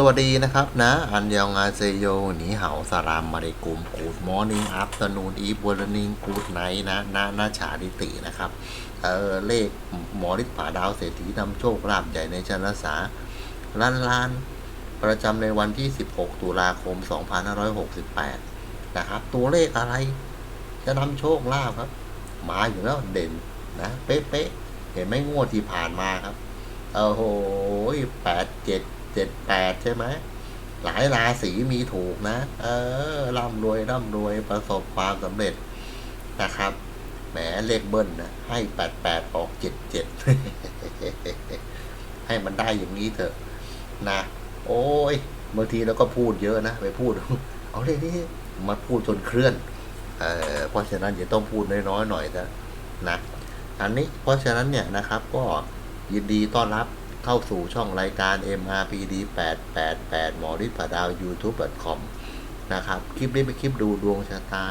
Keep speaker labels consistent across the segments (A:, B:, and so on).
A: สวัสดีนะครับนะ อันยองอาเซโยหนีเห่าสารามมาริกุมกูดมอร์นิ่งอัพตนูนอีฟวอร์นิงกูดไนนะนานาชาดิตินะครับเออเลขหมอฤทธิ์ผาดาวเศรษฐีนำโชคลาภใหญ่ในชนรสาล้านล้าน ประจำในวันที่ 16 ตุลาคม 2568 นะครับ ตัวเลขอะไร จะนำโชคลาภครับ มาอยู่แล้วเด่นนะเป๊ะๆเห็นไหมงวดที่ผ่านมาครับโอ้โหแปดเจ็ด เจ็ดแปดใช่ไหมหลายราศีมีถูกนะ เออร่ำรวยร่ำรวยประสบความสำเร็จนะครับแหมเลขเบิ้ลนะให้แปดแปดออกเจ็ดเจ็ดให้มันได้อย่างนี้เถอะ นะ โอ้ยบางทีเราก็พูดเยอะนะ ไปพูด เอาเลยนี่มาพูดจนเคลื่อนเออเพราะฉะนั้นอย่าต้องพูดน้อยๆหน่อยนะนะ อันนี้เพราะฉะนั้นเนี่ยนะครับ ก็ยินดีต้อนรับ เข้าสู่ช่องรายการ MRPD 888หมอฤทธิ์ผาดาว YouTube.com นะครับ คลิปนี้เป็นคลิปดูดวงชะตา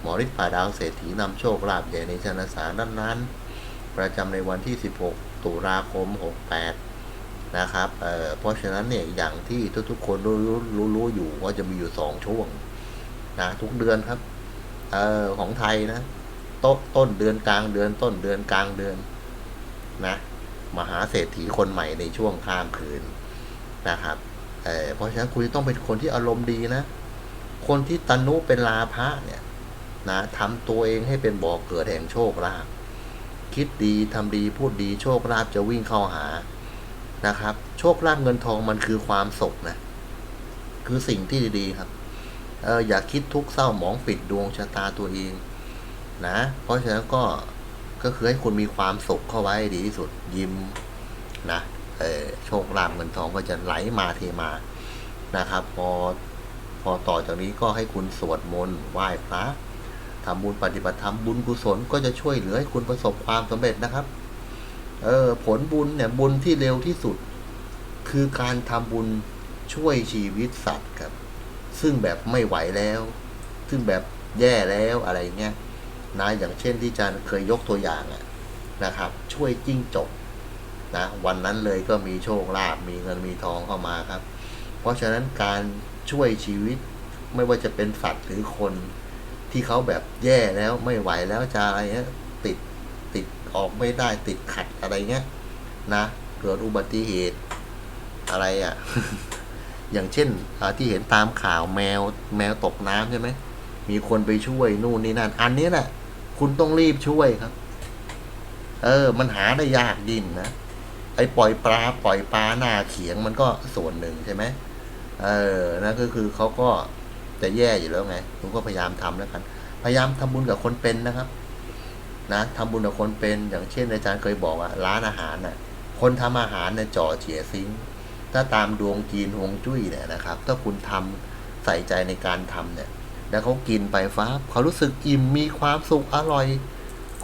A: หมอฤทธิ์ผาดาวเศรษฐีนำโชคลาภใหญ่ในชนสารนั้นๆ ประจำในวันที่ 16 ตุลาคม 68 นะครับเเพราะฉะนั้นเนี่ยอย่างที่ทุกๆคนรู้รู้รู้อยู่ว่าจะมีอยู่ 2 ช่วงนะทุกเดือนครับออของไทยนะตต้นเดือนกลางเดือนต้นเดือนกลางเดือนนะ มหาเศรษฐีคนใหม่ในช่วงข้ามคืนนะครับเเพราะฉะนั้นคุณต้องเป็นคนที่อารมณ์ดีนะ คนที่ตนุเป็นลาภะเนี่ยนะทำตัวเองให้เป็นบ่อเกิดแห่งโชคลาภคิดดีทำดีพูดดีโชคลาภจะวิ่งเข้าหานะครับ โชคลาภเงินทองมันคือความสุขนะ คือสิ่งที่ดีๆครับเอออย่าคิดทุกข์เศร้าหมองปิดดวงชะตาตัวเองนะ เพราะฉะนั้นก็ ก็คือให้คุณมีความสุขเข้าไว้ดีที่สุดยิ้มนะเออโชคลาภเงินทองก็จะไหลมาเทมานะครับ พอพอต่อจากนี้ก็ให้คุณสวดมนต์ไหว้พระทำบุญปฏิบัติธรรมบุญกุศลก็จะช่วยเหลือให้คุณประสบความสำเร็จนะครับ เออผลบุญเนี่ยบุญที่เร็วที่สุด คือการทำบุญช่วยชีวิตสัตว์ครับ ซึ่งแบบไม่ไหวแล้ว ซึ่งแบบแย่แล้วอะไรเงี้ย นะอย่างเช่นที่อาจารย์เคยยกตัวอย่างนะครับ ช่วยจิ้งจกนะวันนั้นเลยก็มีโชคลาภมีเงินมีทองเข้ามาครับ เพราะฉะนั้นการช่วยชีวิตไม่ว่าจะเป็นสัตว์หรือคนที่เขาแบบแย่แล้วไม่ไหวแล้วจะอะไรเงี้ยติดติดออกไม่ได้ติดขัดอะไรเงี้ยนะเกิดอุบัติเหตุอะไรอะ่ะ อย่างเช่นที่เห็นตามข่าวแมวแมวตกน้ำใช่ไหมมีคนไปช่วยนู่นนี่นั่นอันนี้แหละ คุณต้องรีบช่วยครับ เออ มันหาได้ยากยิ่งนะ ไอ้ปล่อยปลาปล่อยปลาหน้าเขียงมันก็ส่วนหนึ่งใช่ไหมเออนั่นก็คือเขาก็จะแย่อยู่แล้วไงคุณก็พยายามทำแล้วกัน พยายามทำบุญกับคนเป็นนะครับ นะทำบุญกับคนเป็น อย่างเช่นอาจารย์เคยบอกว่าร้านอาหารน่ะ คนทำอาหารเนี่ยจ่อเฉียซิงถ้าตามดวงจีนฮวงจุ้ยเนี่ยนะครับ ถ้าคุณทำใส่ใจในการทำเนี่ย แล้วเขากินไปฟ้าเขารู้สึกอิ่มมีความสุขอร่อย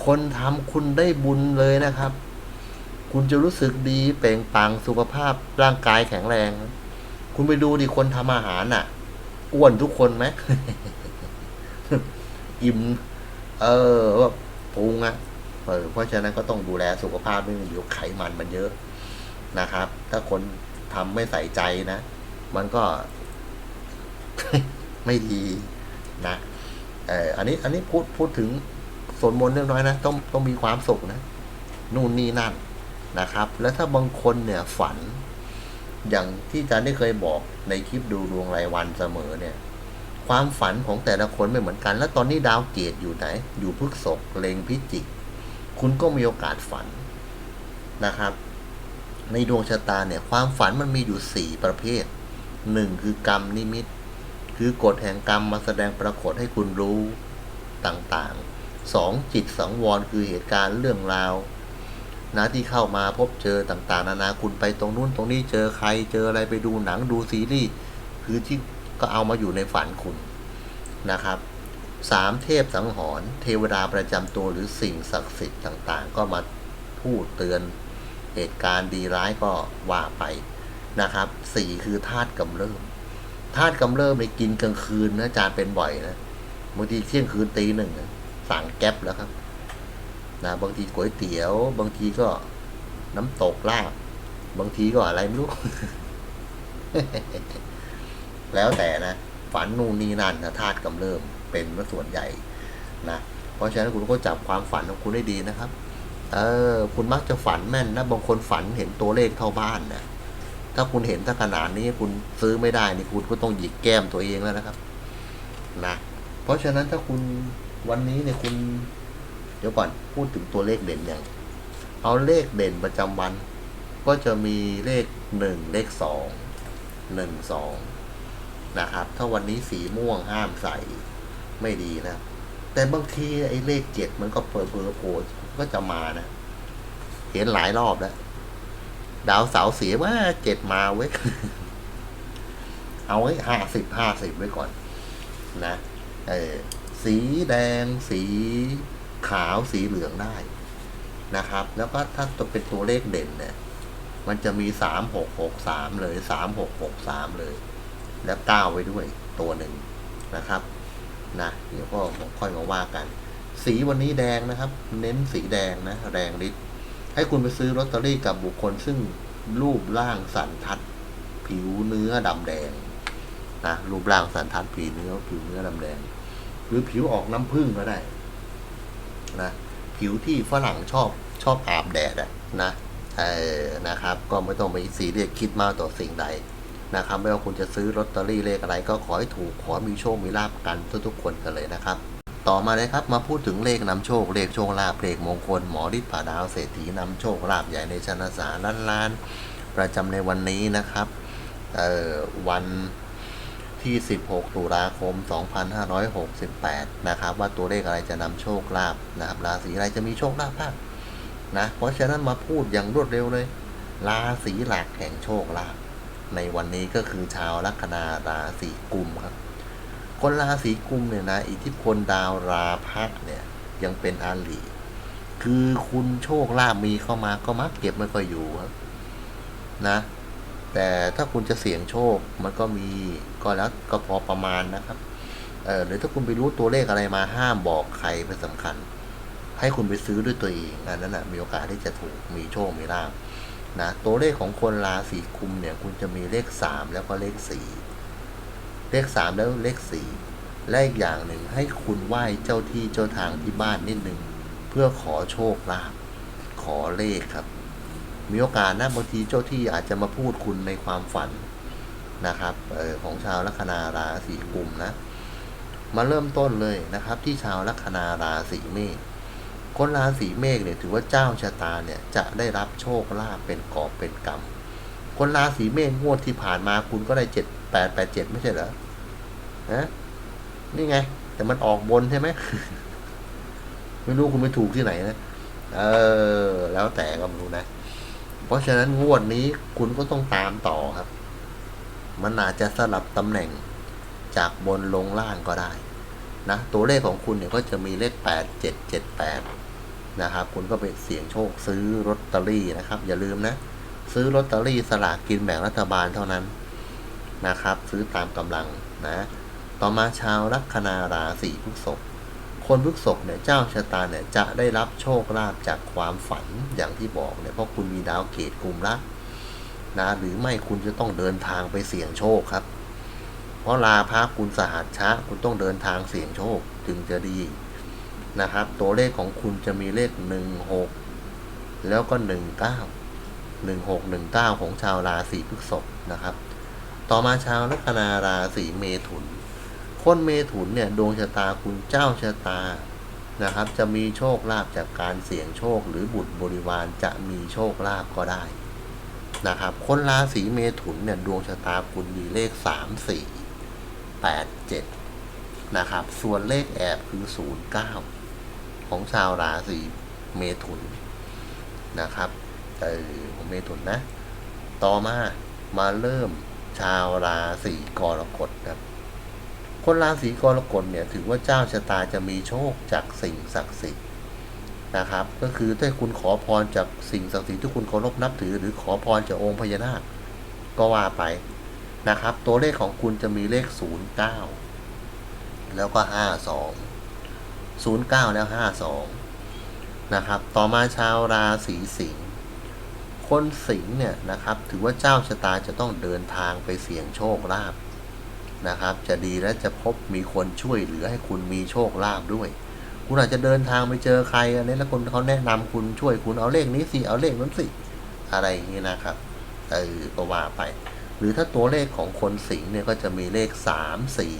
A: คนทำคุณได้บุญเลยนะครับ คุณจะรู้สึกดีเปล่งปังสุขภาพร่างกายแข็งแรง คุณไปดูดิคนทำอาหารน่ะอ้วนทุกคนไหมอิ่ม เออแบบพุงอะเออเพราะฉะนั้นก็ต้องดูแลสุขภาพด้วยเดี๋ยวไขมันมันเยอะนะครับ ถ้าคนทำไม่ใส่ใจนะ มันก็ ไม่ดี นะเอออันนี้อันนี้พูดพูดถึงส่วดมนเรื่องน้อยนะ ต้องต้องมีความสุขนะ นู่นนี่นั่นนะครับ แล้วถ้าบางคนเนี่ยฝัน อย่างที่อาจารย์ได้เคยบอกในคลิปดูดวงรายวันเสมอเนี่ย ความฝันของแต่ละคนไม่เหมือนกัน แล้วตอนนี้ดาวเกตอยู่ไหน อยู่พฤกษกเลงพิจิก คุณก็มีโอกาสฝันนะครับ ในดวงชะตาเนี่ย ความฝันมันมีอยู่สี่ประเภทหนึ่งคือกรรมนิมิต คือกฎแห่งกรรมมาแสดงปรากฏให้คุณรู้ต่างๆสองจิตสังวรคือเหตุการณ์เรื่องราวนะที่เข้ามาพบเจอต่างๆ นานาคุณไปตรงนู้นตรงนี้เจอใครเจออะไรไปดูหนังดูซีรีส์คือที่ก็เอามาอยู่ในฝันคุณนะครับสามเทพสังหรณ์เทวดาประจำตัวหรือสิ่งศักดิ์สิทธิ์ต่างๆ ก็มาพูดเตือนเหตุการณ์ดีร้ายก็ว่าไปนะครับสี่คือธาตุกำเริบ ธาตุกำเริบไปกินกลางคืนนะอาจารย์เป็นบ่อยนะบางทีเที่ยงคืนตีหนึ่งสั่งแก๊ปแล้วครับนะบางทีก๋วยเตี๋ยว บางทีก็น้ำตกลาบบางทีก็อะไรไม่รู้ แล้วแต่นะ ฝันนู่นนี่นั่นนะธาตุกำเริบเป็นส่วนใหญ่นะเพราะฉะนั้นคุณก็จับความฝันของคุณได้ดีนะครับ เออ คุณมักจะฝันแม่นนะ บางคนฝันเห็นตัวเลขเท่าบ้านนะ ถ้าคุณเห็นถ้าขนาดนี้คุณซื้อไม่ได้นี่คุณก็ต้องหยิกแก้มตัวเองแล้วนะครับนะเพราะฉะนั้นถ้าคุณวันนี้เนี่ยคุณ เดี๋ยวก่อนพูดถึงตัวเลขเด่นอย่างเอาเลขเด่นประจำวัน ก็จะมีเลขหนึ่งเลขสองหนึ่งสองนะครับ ถ้าวันนี้สีม่วงห้ามใส่ไม่ดีนะ แต่บางทีไอ้เลขเจ็ดมันก็เปิดเผยโผล่ก็จะมานะ เห็นหลายรอบแล้ว ดาวเสาเสียว่าเจ็ดมาเว้ย เอาไว้ห้าสิบห้าสิบไว้ก่อน นะ เออสีแดง สีขาวสีเหลืองได้นะครับ แล้วก็ถ้าตัวเป็นตัวเลขเด่นเนี่ย มันจะมีสามหกหกสามเลยสามหกหกสามเลย แล้วเก้าไว้ด้วยตัวหนึ่งนะครับนะเดี๋ยวก็ค่อยมาว่ากัน สีวันนี้แดงนะครับ เน้นสีแดงนะแดงฤทธิ์ ให้คุณไปซื้อลอตเตอรี่กับบุคคลซึ่งรูปร่างสันทัด ผิวเนื้อดำแดงนะรูปร่างสันทัดผิวเนื้อ ผิวเนื้อดำแดง หรือผิวออกน้ำผึ้งก็ได้นะผิวที่ฝรั่งชอบชอบอาบแดดอะนะเออนะครับ ก็ไม่ต้องไปสีเรียสคิดมากต่อสิ่งใดนะครับไม่ว่าคุณจะซื้อลอตเตอรี่เลขอะไรก็ขอให้ถูกขอมีโชคมีลาบกันทุกๆคนกันเลยนะครับ ต่อมาเลยครับมาพูดถึงเลขนำโชค เลขโชคลาภเลขมงคลหมอฤทธิ์ผาดาวเศรษฐีนำโชคลาภใหญ่ในชนะสาล้านล้าน ประจำในวันนี้นะครับวันที่ 16 ตุลาคม 2568 นะครับ ว่าตัวเลขอะไรจะนำโชคลาภนะครับราศีอะไรจะมีโชคลาภบ้างนะเพราะฉะนั้นมาพูดอย่างรวดเร็วเลย ราศีหลักแห่งโชคลาภในวันนี้ก็คือชาวลัคนาราศีกุมครับ คนราศีกุมเนี่ยนะอิทธิพลดาวราพักเนี่ยยังเป็นอาลีคือคุณโชคลาภมีเข้ามาก็มักเก็บไม่ค่อยอยู่ครับนะ แต่ถ้าคุณจะเสี่ยงโชคมันก็มีก็แล้วก็พอประมาณนะครับเออหรือถ้าคุณไปรู้ตัวเลขอะไรมาห้ามบอกใครเป็นสำคัญ ให้คุณไปซื้อด้วยตัวเองอันนั้นนะมีโอกาสที่จะถูกมีโชคมีลาภนะตัวเลขของคนราศีกุมเนี่ย คุณจะมีเลขสามแล้วก็เลขสี่ เลขสามแล้วเลขสี่และอีกอย่างหนึ่งให้คุณไหว้เจ้าที่เจ้าทางที่บ้านนิดหนึ่งเพื่อขอโชคลาภขอเลขครับ มีโอกาสนะบางทีเจ้าที่อาจจะมาพูดคุณในความฝันนะครับออของชาวลัคนาราศีกุมนะ มาเริ่มต้นเลยนะครับ ที่ชาวลัคนาราศีเมษคนราศีเมษเนี่ยถือว่าเจ้าชะตาเนี่ยจะได้รับโชคลาภเป็นกอบเป็นกรรม คนราศีเมษงวดที่ผ่านมาคุณก็ได้เจ็ดแปดแปดเจ็ดไม่ใช่เหรอนะนี่ไง แต่มันออกบนใช่ไหมไม่รู้คุณไปถูกที่ไหนนะเออ แล้วแต่ก็ไม่รู้นะ เพราะฉะนั้นงวดนี้คุณก็ต้องตามต่อครับ มันอาจจะสลับตำแหน่งจากบนลงล่างก็ได้นะตัวเลขของคุณเนี่ยก็จะมีเลขแปดเจ็ดเจ็ดแปดนะครับ คุณก็ไปเสี่ยงโชคซื้อลอตเตอรี่นะครับ อย่าลืมนะ ซื้อลอตเตอรี่สลากกินแบ่งรัฐบาลเท่านั้นนะครับ ซื้อตามกำลังนะ ต่อมาชาวลัคนาราศีพฤษภคนพฤษภเนี่ยเจ้าชะตาเนี่ยจะได้รับโชคลาภจากความฝันอย่างที่บอกเนี่ยเพราะคุณมีดาวเกตกลุ่มรักนะหรือไม่คุณจะต้องเดินทางไปเสี่ยงโชคครับ เพราะลาพาคุณสหัสช้าคุณต้องเดินทางเสี่ยงโชคจึงจะดีนะครับ ตัวเลขของคุณจะมีเลขหนึ่งหกแล้วก็ห นึ่งเก้าหนึ่งหกหนึ่งเก้าของชาวราศีพฤษภนะครับ ต่อมาชาวลัคนาราศีเมถุน คนเมถุนเนี่ยดวงชะตาคุณเจ้าชะตานะครับ จะมีโชคลาภจากการเสี่ยงโชคหรือบุตรบริวารจะมีโชคลาภก็ได้นะครับ คนราศีเมถุนเนี่ยดวงชะตาคุณมีเลขสามสี่แปดเจ็ดนะครับ ส่วนเลขแอบคือศูนย์เก้าของชาวราศีเมถุนนะครับ เออเมถุนนะ ต่อมามาเริ่มชาวราศีกรกฎครับ คนราศีกรกฎเนี่ยถือว่าเจ้าชะตาจะมีโชคจากสิ่งศักดิ์สิทธิ์นะครับ ก็คือถ้าคุณขอพรจากสิ่งศักดิ์สิทธิ์ที่คุณเคารพนับถือ หรือขอพรจากองค์พญานาคก็ว่าไปนะครับ ตัวเลขของคุณจะมีเลข 09 แล้วก็ 52 09 แล้ว 52 นะครับ ต่อมาชาวราศีสิงห์ คนสิงห์เนี่ยนะครับถือว่าเจ้าชะตาจะต้องเดินทางไปเสี่ยงโชคลาภนะครับ จะดีและจะพบมีคนช่วยเหลือให้คุณมีโชคลาภด้วย คุณอาจจะเดินทางไปเจอใครอันนี้แล้วคนเขาแนะนำคุณช่วยคุณเอาเลขนี้สิเอาเลขนั้นสิอะไรอย่างนี้นะครับเออก็ว่าไป หรือถ้าตัวเลขของคนสิงห์เนี่ยก็จะมีเลขสามสี่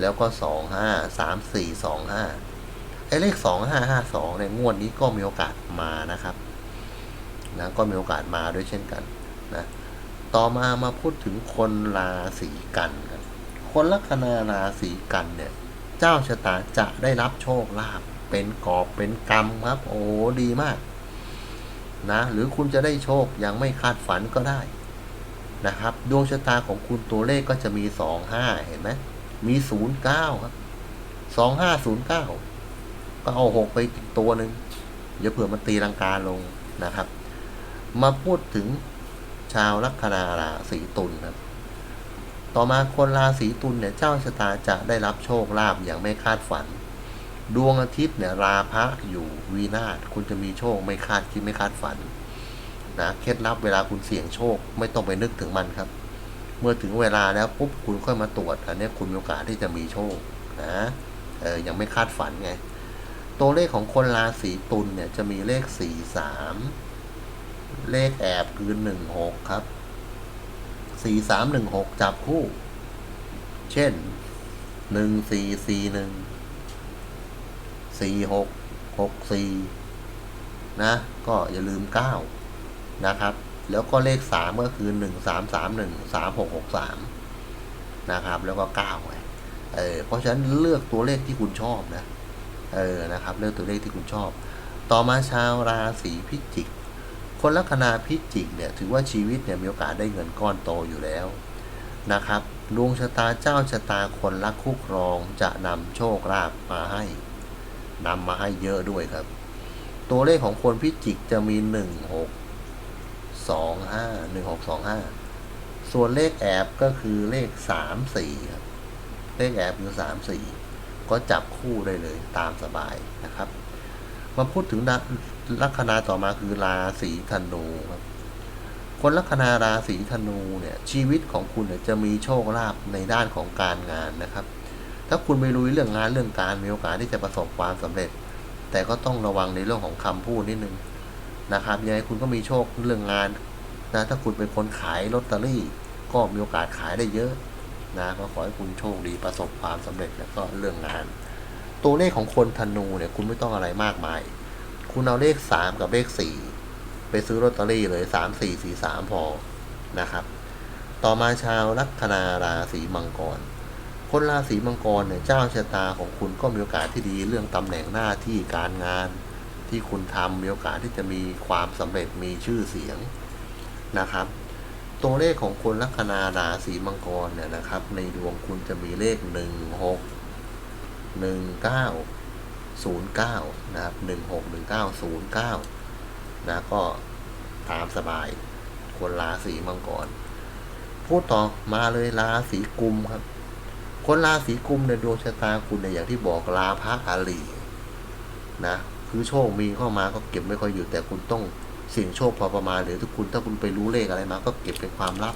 A: แล้วก็สองห้าสามสี่สองห้าไอ้เลขสองห้าห้าสองเนี่ยงวดนี้ก็มีโอกาสมานะครับ นะก็มีโอกาสมาด้วยเช่นกันนะต่อมามาพูดถึงคนราศีกันครับคนลัคนาราศีกันเนี่ย เจ้าชะตาจะได้รับโชคลาภเป็นกอบเป็นกรรมครับ โอ้ดีมากนะหรือคุณจะได้โชคยังไม่คาดฝันก็ได้นะครับ ดวงชะตาของคุณตัวเลขก็จะมีสองห้าเห็นไหมมีศูนย์เก้าครับสองห้าศูนย์เก้าก็เอาหกไปอีกตัวหนึ่งเดี๋ยวเผื่อมันตีลังกาลงนะครับ มาพูดถึงชาวลัคนาราศีตุลครับต่อมาคนราศีตุลเนี่ยเจ้าชะตาจะได้รับโชคลาภอย่างไม่คาดฝัน ดวงอาทิตย์เนี่ยราพะอยู่วีนาศคุณจะมีโชคไม่คาดคิดไม่คาดฝันนะเคล็ดลับเวลาคุณเสี่ยงโชค ไม่ต้องไปนึกถึงมันครับ เมื่อถึงเวลาแล้วปุ๊บคุณค่อยมาตรวจอันนี้คุณมีโอกาสที่จะมีโชคนะเออยังไม่คาดฝันไง ตัวเลขของคนราศีตุลเนี่ยจะมีเลขสี่สาม เลขแอบคือหนึ่งหกครับสี่สามหนึ่งหกจับคู่ เช่นหนึ่งสี่สี่หนึ่งสี่หกหกสี่นะ ก็อย่าลืมเก้านะครับ แล้วก็เลขสามก็คือหนึ่งสามสามหนึ่งสามหกหกสามนะครับ แล้วก็เก้าไงเออเพราะฉะนั้นเลือกตัวเลขที่คุณชอบนะ เออนะครับ เลือกตัวเลขที่คุณชอบ ต่อมาชาวราศีพิจิก คนลัคนาพิจิกเนี่ยถือว่าชีวิตเนี่ยมีโอกาสได้เงินก้อนโตอยู่แล้วนะครับดวงชะตาเจ้าชะตาคนรักคู่ครองจะนำโชคลาภมาให้นำมาให้เยอะด้วยครับ ตัวเลขของคนพิจิกจะมีหนึ่งหกสองห้าหนึ่งหกสองห้าส่วนเลขแอบก็คือเลขสามสี่ครับเลขแอบคือสามสี่ก็จับคู่ได้เลยตามสบายนะครับ มาพูดถึง ลัคนาต่อมาคือราศีธนูครับ คนลัคนาราศีธนูเนี่ยชีวิตของคุณเนี่ยจะมีโชคลาภในด้านของการงานนะครับ ถ้าคุณไม่รู้เรื่องงานเรื่องการมีโอกาสที่จะประสบความสำเร็จ แต่ก็ต้องระวังในเรื่องของคำพูดนิดนึงนะครับยังไงคุณก็มีโชคเรื่องงานนะถ้าคุณเป็นคนขายลอตเตอรี่ ก็มีโอกาสขายได้เยอะนะก็ขอให้คุณโชคดีประสบความสำเร็จแล้วก็เรื่องงาน ตัวเลขของคนธนูเนี่ยคุณไม่ต้องอะไรมากมาย คุณเอาเลขสามกับเลขสี่ไปซื้อลอตเตอรี่เลยสามสี่สี่สามพอนะครับ ต่อมาชาวลัคนาราศีมังกร คนราศีมังกรเนี่ยเจ้าชะตาของคุณก็มีโอกาสที่ดีเรื่องตำแหน่งหน้าที่การงาน ที่คุณทำมีโอกาสที่จะมีความสำเร็จมีชื่อเสียงนะครับตัวเลขของคนลัคนาราศีมังกรเนี่ยนะครับ ในดวงคุณจะมีเลขหนึ่งหกหนึ่งเก้า ศูนย์เก้านะครับหนึ่งหกหนึ่งเก้าศูนย์เก้านะก็ตามสบาย คนราศีมังกร พูดต่อมาเลยราศีกุมครับ คนราศีกุมในดวงชะตาคุณในยอย่างที่บอกลาพระอาลีนะคือโชคมีเข้ามาก็เก็บไม่ค่อยอยู่แต่คุณต้องเสี่ยงโชคพอประมาณหรือถ้าคุณถ้าคุณไปรู้เลขอะไรมา ก็เก็บเป็นความลับ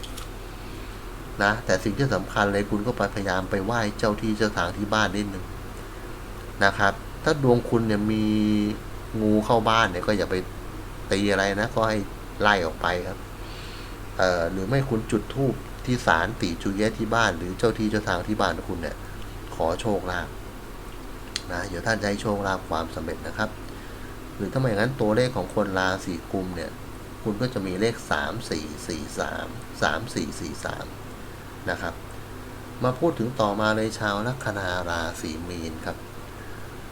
A: นะแต่สิ่งที่สำคัญเลยคุณก็ไปพยายามไปไหว้เจ้าที่เจ้าทางที่บ้านนิดนึงนะครับ ถ้าดวงคุณเนี่ยมีงูเข้าบ้านเนี่ยก็อย่าไปตีอะไรนะก็ให้ไล่ออกไปครับเอ่อหรือไม่คุณจุดธูปที่ศาลตีจุเยะที่บ้าน หรือเจ้าที่เจ้าทางที่บ้านของคุณเนี่ย ขอโชคลาภนะเดี๋ยวท่านจะให้โชคลาภความสำเร็จนะครับ หรือถ้าไม่อย่างนั้นตัวเลขของคนราศีกุมเนี่ย คุณก็จะมีเลขสามสี่สี่สามสามสี่สี่สามนะครับ มาพูดถึงต่อมาเลยชาวลัคนาราศีมีนครับ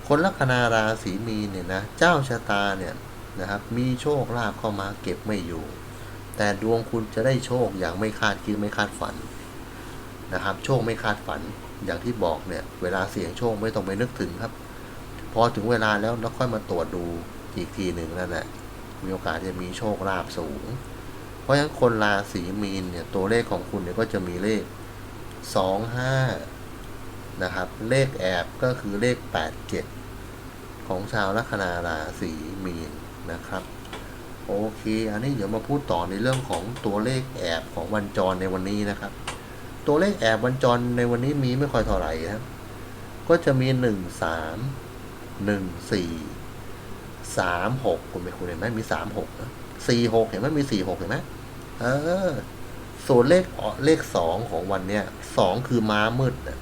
A: คนลัคนาราศีมีนเนี่ยนะเจ้าชะตาเนี่ยนะครับมีโชคลาภเข้ามาเก็บไม่อยู่ แต่ดวงคุณจะได้โชคอย่างไม่คาดคิดไม่คาดฝันนะครับโชคไม่คาดฝันอย่างที่บอกเนี่ยเวลาเสี่ยงโชคไม่ต้องไปนึกถึงครับ พอถึงเวลาแล้วเราค่อยมาตรวจดูอีกทีหนึ่งนั่นแหละมีโอกาสจะมีโชคลาภสูง เพราะฉะนั้นคนราศีมีนเนี่ยตัวเลขของคุณเนี่ยก็จะมีเลขสองห้า นะครับ เลขแอบก็คือเลขแปดเจ็ดของชาวลัคนาราศีมีนนะครับ โอเค อันนี้เดี๋ยวมาพูดต่อในเรื่องของตัวเลขแอบของวันจรในวันนี้นะครับ ตัวเลขแอบวันจรในวันนี้มีไม่ค่อยเท่าไหร่นะครับก็จะมีหนึ่งสามหนึ่งสี่สามหกคุณไปคุณเห็นไหมมีสามหกนะสี่หกเห็นไหมมีสี่หกเห็นไหมเออส่วนเลขเลขสองของวันเนี้ยสองคือม้ามืดนะ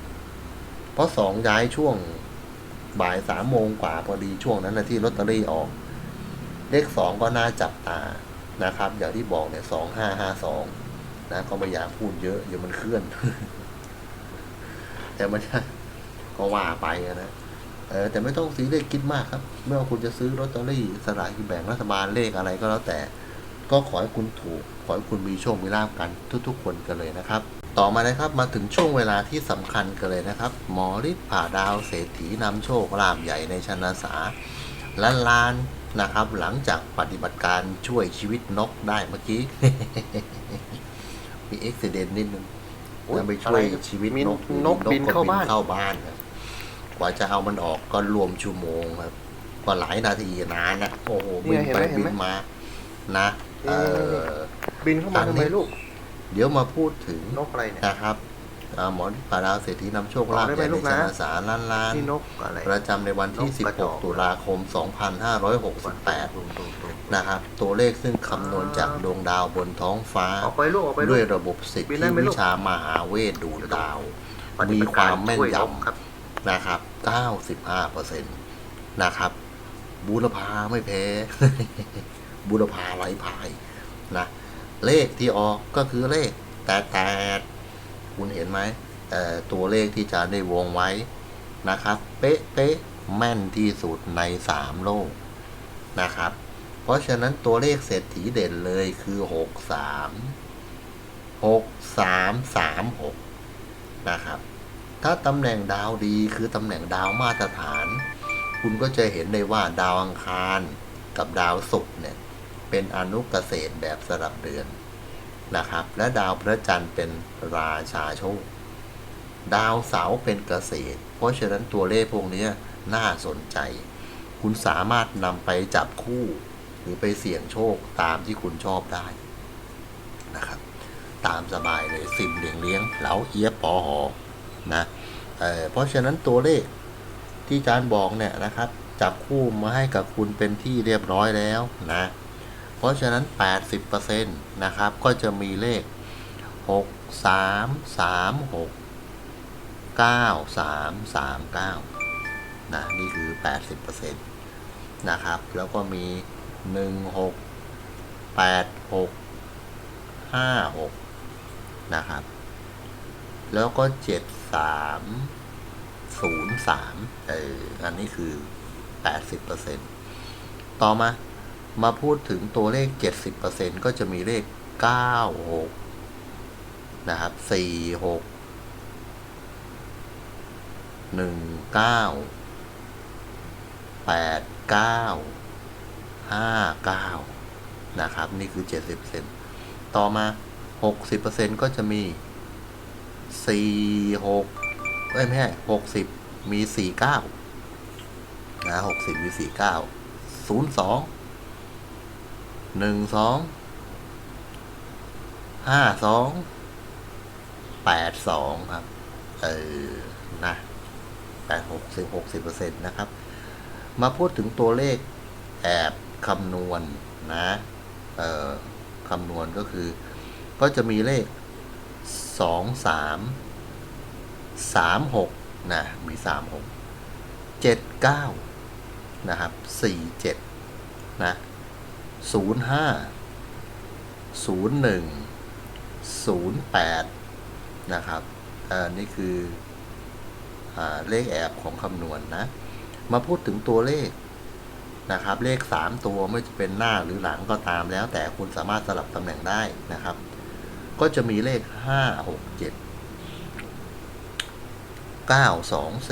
A: เพราะสองย้ายช่วงบ่ายสามโมงกว่าพอดีช่วงนั้นนะที่ลอตเตอรี่ออก เลขสองก็น่าจับตานะครับ อย่างที่บอกเนี่ยสองห้าห้าสองนะก็ไม่อยากพูดเยอะเดี๋ยวมันเคลื่อน แต่มันก็ว่าไปอะนะเออแต่ไม่ต้องซีเรียสคิดมากครับไม่ว่าคุณจะซื้อลอตเตอรี่สลากกินแบ่งรัฐบาลเลขอะไรก็แล้วแต่ ก็ขอให้คุณถูก ขอให้คุณมีโชคมีลาภกันทุก ๆ คนกันเลยนะครับ ต่อมานะครับมาถึงช่วงเวลาที่สำคัญกันเลยนะครับ หมอฤทธิ์ผ่าดาวเศรษฐีนำโชคลาภใหญ่ในชนะสาล้านล้านนะครับ หลังจากปฏิบัติการช่วยชีวิตนกได้เมื่อกี้ มีเอ็กซิเดนนิดนึง
B: อุ๊ย
A: แล้วไปช่วย
B: อะไรครับ
A: ชีวิต
B: มี
A: นก
B: นกบินเข้าบ้าน
A: เข้าบ้านครับกว่าจะเอามันออกก็รวมชั่วโมงครับกว่าหลายนาทีนานนะโอ้โหบิน
B: เนี่ยเห็น
A: ไป
B: ไหมเห็น
A: บิ
B: ไหม
A: นมา นะเออ
B: บินเข้ามา
A: อันนี้
B: ทำไมลูก
A: เดี๋ยวมาพูดถึง
B: นกอะไรเนี่ย
A: นะครับอ่าหมอนิพาดาวเศรษฐีนำโชคลาภ
B: บอก
A: ให
B: ได้
A: ญ่
B: ไหมลู
A: ใน
B: ก
A: ช
B: นะ
A: นะสาล้านล้าน
B: นี่นกอะไร
A: ประจำในวันที่
B: นกกระจอก
A: 16 ตุลาคม 2568
B: ตรงตรงตรง
A: นะครับ ตัวเลขซึ่งคำนวณจากดวงดาวบนท้องฟ้า
B: ออกไปลูกออกไปลู
A: ด้วย
B: ก
A: ระบบสิท
B: บินได้
A: ธิ
B: ไหมลู
A: วิ
B: ก
A: ชามหาเวทดูดดาว
B: ปฏิ
A: มี
B: บัติ
A: ค
B: กร
A: วามแม่น
B: ช่วย
A: ย
B: นกครับำ
A: นะครับ 95%นะครับ บูรพาไม่แพ้ บูรพาไร้พายนะ เลขที่ออกก็คือเลขแต่แต่คุณเห็นไหมตัวเลขที่จะได้วงไว้นะครับ เป๊ะเป๊ะแม่นที่สุดในสามโลกนะครับ เพราะฉะนั้นตัวเลขเศรษฐีเด่นเลยคือหกสามหกสามสามหกนะครับ ถ้าตำแหน่งดาวดีคือตำแหน่งดาวมาตรฐาน คุณก็จะเห็นได้ว่าดาวอังคารกับดาวศุกร์เนี่ย เป็นอนุเกษตรแบบสลับเดือนนะครับ และดาวพระจันทร์เป็นราชาโชค ดาวเสาร์เป็นเกษตร เพราะฉะนั้นตัวเลขพวกนี้น่าสนใจ คุณสามารถนำไปจับคู่ หรือไปเสี่ยงโชคตามที่คุณชอบได้นะครับ ตามสบายเลยสิมเลี้ยงเลี้ยงเหลาเอียบปอหอนะเออเพราะฉะนั้นตัวเลขที่อาจารย์บอกเนี่ยนะครับ จับคู่มาให้กับคุณเป็นที่เรียบร้อยแล้วนะ ราะฉะนั้น 80%นะครับ ก็จะมีเลข 6 3 3 6 9 3 3 9นะนี่คือ 80%นะครับ แล้วก็มี 1 6 8 6 5 6 นะครับ แล้วก็ 7 3 0 3เอออันนี้คือ 80%ต่อมา มาพูดถึงตัวเลข 70%ก็จะมีเลข 96 นะครับ 46 19 89 59 นะครับ นี่คือ 70%ต่อมา 60%ก็จะมี 46 เอ้ยไม่ใช่60 มี 49 นะ 60 มี 49 02 หนึ่งสองห้าสองแปดสองครับ เออ นะแปดหกสิบหกสิบเปอร์เซ็นต์นะครับ มาพูดถึงตัวเลขแอบคำนวณนะเออคำนวณก็คือ ก็จะมีเลขสองสามสามหกนะ มีสามหกเจ็ดเก้านะครับสี่เจ็ดนะ ศูนย์ห้าศูนย์หนึ่งศูนย์แปดนะครับอันนี้คืออเลขแอบของคำนวณนนะมาพูดถึงตัวเลขนะครับ เลข 3 ตัวไม่จะเป็นหน้าหรือหลังก็ตามแล้ว แต่คุณสามารถสลับตำแหน่งได้นะครับ ก็จะมีเลข 5 6 7 9 2 4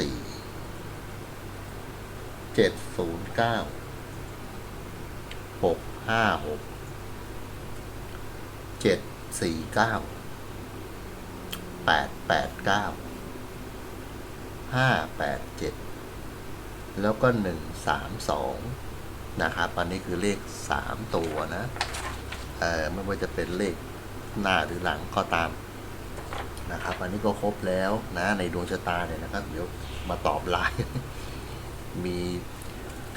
A: 7 0 9 6 ห้าหกเจ็ดสี่เก้าแปดแปดเก้าห้าแปดเจ็ดแล้วก็หนึ่งสามสองนะครับ อันนี้คือเลขสามตัวนะเอ่อไม่ว่าจะเป็นเลขหน้าหรือหลังก็ตามนะครับ อันนี้ก็ครบแล้วนะในดวงชะตาเนี่ยนะครับ เดี๋ยวมาตอบไลน์มี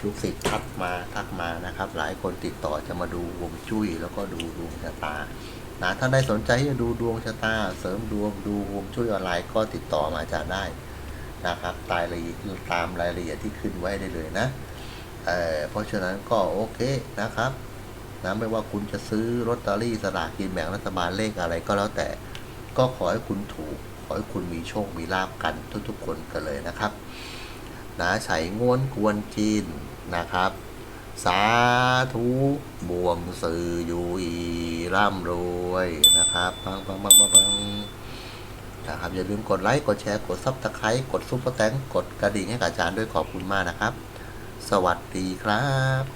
A: ลูกศิษย์ทักมาทักมานะครับ หลายคนติดต่อจะมาดูวงจุ้ย แล้วก็ดูดวงชะตานะถ้าได้สนใจที่จะดูดวงชะตา เสริมดวงดูวงจุ้ยออนไลน์ก็ติดต่อมาอาจารย์ได้นะครับตายละเอียดตามรายละเอียดที่ขึ้นไว้ได้เลยนะเออเพราะฉะนั้นก็โอเคนะครับนะไม่ว่าคุณจะซื้อลอตเตอรี่สลากกินแบ่งรัฐบาลเลขอะไรก็แล้วแต่ ก็ขอให้คุณถูก ขอให้คุณมีโชค มีลาบกันทุกๆคนกันเลยนะครับนะไฉง้วนกวนจีน นะครับ สาธุบวงสื่ออยู่อีร่ำรวยนะครับปังปังปังปังปังนะครับอย่าลืมกดไลค์ กดแชร์ กดซับสไครต์กดซุปเปอร์แตงกดกระดิ่งให้กับอาจารย์ด้วยขอบคุณมากนะครับ สวัสดีครับ